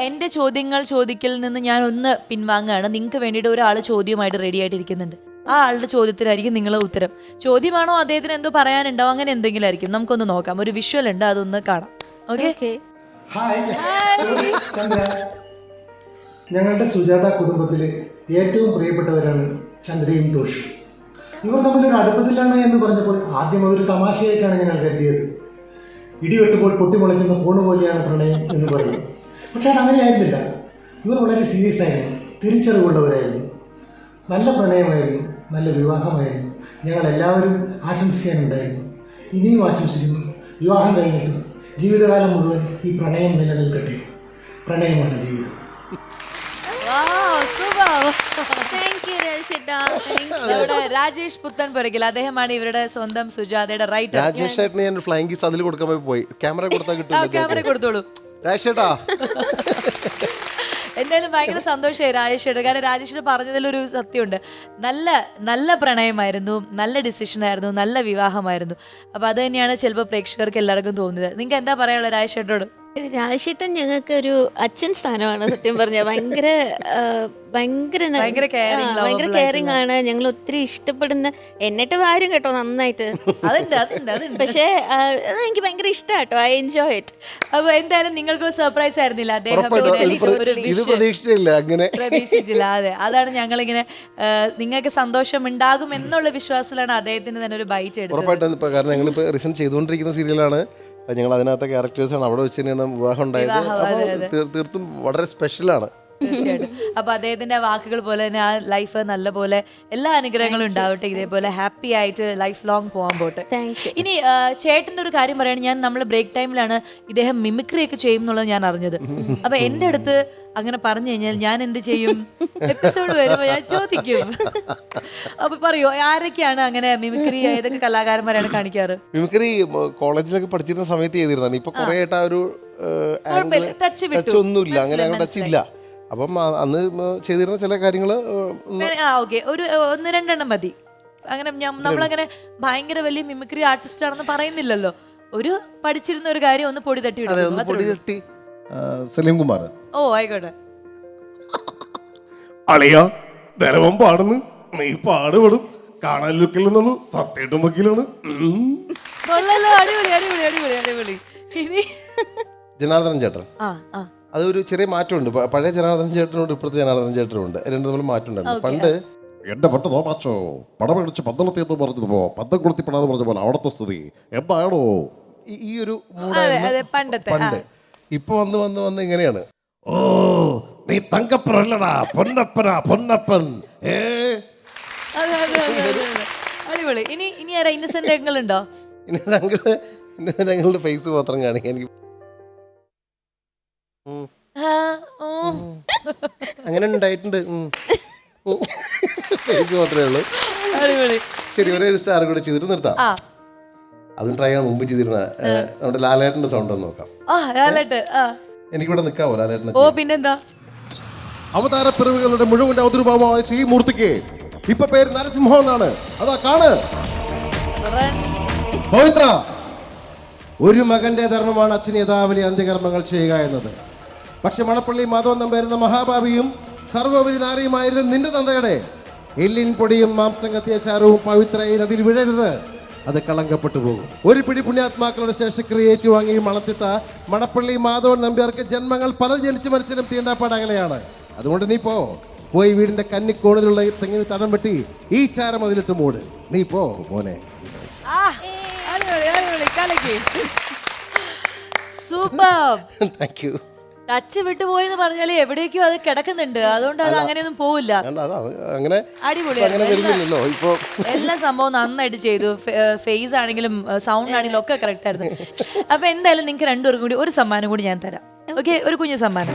എന്റെ ചോദ്യങ്ങൾ ചോദിക്കൽ നിന്ന് ഞാൻ ഒന്ന് പിൻവാങ്ങുകയാണ് നിങ്ങൾക്ക് വേണ്ടിയിട്ട് ഒരാൾ ചോദ്യമായിട്ട് റെഡി ആയിട്ടിരിക്കുന്നുണ്ട്. ആ ആളുടെ ചോദ്യത്തിലായിരിക്കും നിങ്ങൾ ഉത്തരം. ചോദ്യമാണോ അദ്ദേഹത്തിന് എന്തോ പറയാനുണ്ടോ? അങ്ങനെ എന്തെങ്കിലും ആയിരിക്കും. നമുക്കൊന്ന് നോക്കാം. ഒരു വിഷ്വൽ ഉണ്ട് അതൊന്ന് കാണാം. ഓക്കെ ഞങ്ങളുടെ സുജാത കുടുംബത്തിലെ ഏറ്റവും പ്രിയപ്പെട്ടവരാണ് ചന്ദ്രയും ടോഷും ഇവർ തമ്മിൽ ഒരു അടുപ്പത്തിലാണ് എന്ന് പറഞ്ഞപ്പോൾ ആദ്യം അതൊരു തമാശയായിട്ടാണ് ഞങ്ങൾ കരുതിയത്. ഇടിവെട്ടുമ്പോൾ പൊട്ടിമുളയ്ക്കുന്ന പൂണ് പോലെയാണ് പ്രണയം എന്ന് പറയുന്നു. പക്ഷെ അതങ്ങനെയായിരുന്നില്ല ഇവർ വളരെ സീരിയസ് ആയിരുന്നു. തിരിച്ചറിവുള്ളവരായിരുന്നു. നല്ല പ്രണയമായിരുന്നു. നല്ല വിവാഹമായിരുന്നു. ഞങ്ങൾ എല്ലാവരും ആശംസിക്കാനുണ്ടായിരുന്നു. ഇനിയും ആശംസിക്കുന്നു. വിവാഹം കഴിഞ്ഞിട്ടും ജീവിതകാലം മുഴുവൻ ഈ പ്രണയം നിലനിൽക്കട്ടെ. പ്രണയമാണ് ജീവിതം. രാജേഷ് പുത്തൻ പുരകിൽ അദ്ദേഹമാണ് ഇവരുടെ സ്വന്തം സുജാതയുടെ റൈറ്റർ രാജേഷ് അതിൽ കൊടുക്കാൻ പോയി. ക്യാമറ കൊടുത്താൽ ക്യാമറ കൊടുത്തോളൂ. രാജേഷ് ചേട്ടാ എന്തായാലും ഭയങ്കര സന്തോഷമായി രാജേഷ് ഏട്ടൻ കാരണം രാജേഷിന് പറഞ്ഞതിലൊരു സത്യമുണ്ട്. നല്ല നല്ല പ്രണയമായിരുന്നു നല്ല ഡിസിഷൻ ആയിരുന്നു നല്ല വിവാഹമായിരുന്നു. അപ്പൊ അത് തന്നെയാണ് ചിലപ്പോൾ പ്രേക്ഷകർക്ക് എല്ലാവർക്കും തോന്നുന്നത്. നിങ്ങൾക്ക് എന്താ പറയാനുള്ളത് രാജേഷ് രാജേട്ടൻ ഞങ്ങൾക്ക് ഒരു അച്ഛൻ സ്ഥാനമാണ് സത്യം പറഞ്ഞ. ഭയങ്കര ഭയങ്കര ഭയങ്കര കെയറിങ് ആണ്. ഞങ്ങൾ ഒത്തിരി ഇഷ്ടപ്പെടുന്ന എന്നിട്ട് വാരും കേട്ടോ നന്നായിട്ട്. അതുണ്ട് അതുണ്ട് അതുണ്ട്. പക്ഷേ അത് എനിക്ക് ഭയങ്കര ഇഷ്ടമാട്ടോ ഐ എൻജോയ് ഇറ്റ് അപ്പൊ എന്തായാലും നിങ്ങൾക്കൊരു സർപ്രൈസ് ആയിരുന്നില്ല. അദ്ദേഹം അങ്ങനെ. പ്രതീക്ഷിച്ചില്ല അതെ. അതാണ് ഞങ്ങളിങ്ങനെ ഇങ്ങനെ നിങ്ങൾക്ക് സന്തോഷം ഉണ്ടാകും എന്നുള്ള വിശ്വാസത്തിലാണ് അദ്ദേഹത്തിന് തന്നെ ഒരു ബൈറ്റ് എടുത്തത്. ഇപ്പൊ കാരണം ചെയ്തുകൊണ്ടിരിക്കുന്ന സീരിയലാണ് ഞങ്ങൾ അതിനകത്തെ ക്യാരക്ടേഴ്സാണ് അവിടെ വെച്ച് തന്നെയാണ് വിവാഹം ഉണ്ടായത്. അപ്പോൾ തീർത്തും വളരെ സ്പെഷ്യലാണ് തീർച്ചയായിട്ടും. അപ്പൊ അദ്ദേഹത്തിന്റെ വാക്കുകൾ പോലെ തന്നെ ആ ലൈഫ് നല്ല പോലെ എല്ലാ അനുഗ്രഹങ്ങളും ഉണ്ടാവട്ടെ ഇതേപോലെ ഹാപ്പി ആയിട്ട് ലൈഫ് ലോങ് പോകാൻ പോട്ടെ ഇനി ചേട്ടന്റെ ഒരു കാര്യം പറയുകയാണ് ഞാൻ നമ്മൾ ബ്രേക്ക് ടൈമിലാണ് ഇദ്ദേഹം മിമിക്രി ഒക്കെ ചെയ്യും എന്നുള്ളത് ഞാൻ അറിഞ്ഞത്. അപ്പൊ എന്റെ അടുത്ത് അങ്ങനെ പറഞ്ഞു കഴിഞ്ഞാൽ ഞാൻ എന്ത് ചെയ്യും? എപ്പിസോഡ് വരുമ്പോ ഞാൻ ചോദിക്കും. അപ്പൊ പറയോ ആരൊക്കെയാണ് അങ്ങനെ മിമിക്രി ഏതൊക്കെ കലാകാരന്മാരാണ് കാണിക്കാറ്? മിമിക്രി കോളേജിലൊക്കെ പഠിച്ചിരുന്ന സമയത്ത് ചെയ്തിരുന്നതാണ്. ഇപ്പൊ കുറെ ആയിട്ട് ആ ഒരു. ടച്ച് ഒന്നുമില്ല. അങ്ങനെ ടച്ച് ഇല്ല. അപ്പം അന്ന് ചെയ്തിരുന്ന ചില കാര്യങ്ങൾ ഓക്കെ. ഒരു ഒന്ന് രണ്ടെണ്ണം മതി. അങ്ങനെ നമ്മൾ നമ്മളങ്ങനെ ഭയങ്കര വലിയ മിമിക്രി ആർട്ടിസ്റ്റ് ആണെന്ന് പറയുന്നില്ലല്ലോ. ഒരു പഠിച്ചിരുന്ന ഒരു കാര്യം ഒന്ന് പൊടി തട്ടി പൊടി തട്ടി സലീം കുമാർ. ഓ ആയിക്കോട്ടെ. അളിയ ധരവൻ പാടുന്നു. നീ പാടുപെടും. കാണാൻ ലുക്കില്ലെന്നുള്ളൂ സത്യമായിട്ടും വക്കീലാണ്. അടിപൊളി അടിപൊളി അടിപൊളി അടിപൊളി. ഇനി ജനാർദ്ദനൻ ചേട്ടൻ. ആ ആ. അതൊരു ചെറിയ മാറ്റമുണ്ട്. പഴയ ജനാർദ്ദൻ ചേട്ടനുണ്ട് ഇപ്പോഴത്തെ ജനാർദ്ദൻ ചേട്ടനും ഉണ്ട് രണ്ടും തമ്മിൽ മാറ്റം ഉണ്ടായിരുന്നു പണ്ട് എന്റെ പട്ട് തോമാച്ചോ പടമടിച്ച് പന്തളത്തി എന്ന് പറഞ്ഞതുപോ പന്തം കൊളുത്തിപ്പെടാന്ന് പറഞ്ഞ പോലെ അവിടുത്തെ സ്ഥിതി എന്താണോ? ഈ- ഒരു പണ്ട്. ഇപ്പൊ വന്ന് വന്ന് വന്ന് ഇങ്ങനെയാണ്. ഓ നീ തങ്കപ്പനല്ലടാ. പൊന്നപ്പനാ പൊന്നപ്പൻ. ഏ? അതെ അതെ അതെ അതെ, അതെ. അടിപൊളി. ഇനി ഇനി ആരാ ഇന്നസെന്റ് ഉണ്ടോ ഇന്നസെന്റ് ഞങ്ങൾ ഇനി ഞങ്ങളുടെ ഫേസ് മാത്രം കാണിക്കാൻ എനിക്ക്. അങ്ങനെ ഉണ്ടായിട്ടുണ്ട്. മാത്രമേ ഉള്ളൂ. ശരി ഒരേ സ്റ്റാർ കൂടെ ചെയ്തിട്ട് നിർത്താം. ആ. അതും ട്രൈ ചെയ്യാൻ മുമ്പ് ചെയ്തിരുന്ന നമ്മുടെ ലാലേട്ടന്റെ സൗണ്ട് ഒന്ന് നോക്കാം. ആ ലാലേട്ട് ആ. എനിക്കിവിടെ നിൽക്കാവോ ലാലേട്ടൻ ഓ പിന്നെന്താ? അവതാര പിറവികളുടെ മുഴുവൻ അവതരൂപമായ ശ്രീ മൂർത്തിക്ക് ഇപ്പൊ പേര് നരസിംഹം എന്നാണ്. അതാ കാണ്. പവിത്ര ഒരു മകന്റെ ധർമ്മമാണ് അച്ഛൻ യഥാവലി അന്ത്യകർമ്മങ്ങൾ ചെയ്യുക എന്നത്. പക്ഷെ മണപ്പള്ളി മാധവൻ നമ്പായിരുന്ന മഹാഭാവിയും സർവോപരി നാരിയുമായിരുന്ന നിന്റെ തന്തയുടെ എല്ലിൻ പൊടിയും മാംസം കത്തിയ ചാരവും പവിത്രയിൽ അതിൽ വിഴരുത്. അത് കളങ്കപ്പെട്ടു പോകും. ഒരു പിടി പുണ്യാത്മാക്കളുടെ ശേഷക്രിയ ഏറ്റുവാങ്ങി മണത്തിട്ട മണപ്പള്ളി മാധവൻ നമ്പ്യാർക്ക് ജന്മങ്ങൾ പല ജനിച്ച് മരിച്ചാലും തീണ്ടാപ്പാടകലെയാണ് അതുകൊണ്ട് നീ പോ. പോയി വീടിന്റെ കന്നിക്കോണിലുള്ള തെങ്ങിന് തടം വെട്ടി ഈ ചാരം അതിലിട്ട് മൂട്. നീ പോ മോനെ. സൂപ്പർ. താങ്ക് യു ടച്ച് വിട്ടു പോയെന്ന് പറഞ്ഞാൽ എവിടേക്കോ അത് കിടക്കുന്നുണ്ട്. അതുകൊണ്ട് അത് അങ്ങനെയൊന്നും പോവില്ല. അങ്ങനെ അടിപൊളിയായിരുന്നു. എല്ലാ സംഭവം നന്നായിട്ട് ചെയ്തു. ഫേസ് ആണെങ്കിലും സൗണ്ട് ആണെങ്കിലും ഒക്കെ കറക്റ്റ് ആയിരുന്നു. അപ്പൊ എന്തായാലും നിങ്ങൾക്ക് രണ്ടുപേർക്കും കൂടി ഒരു സമ്മാനം കൂടി ഞാൻ തരാം. ഓക്കെ ഒരു കുഞ്ഞു സമ്മാനം.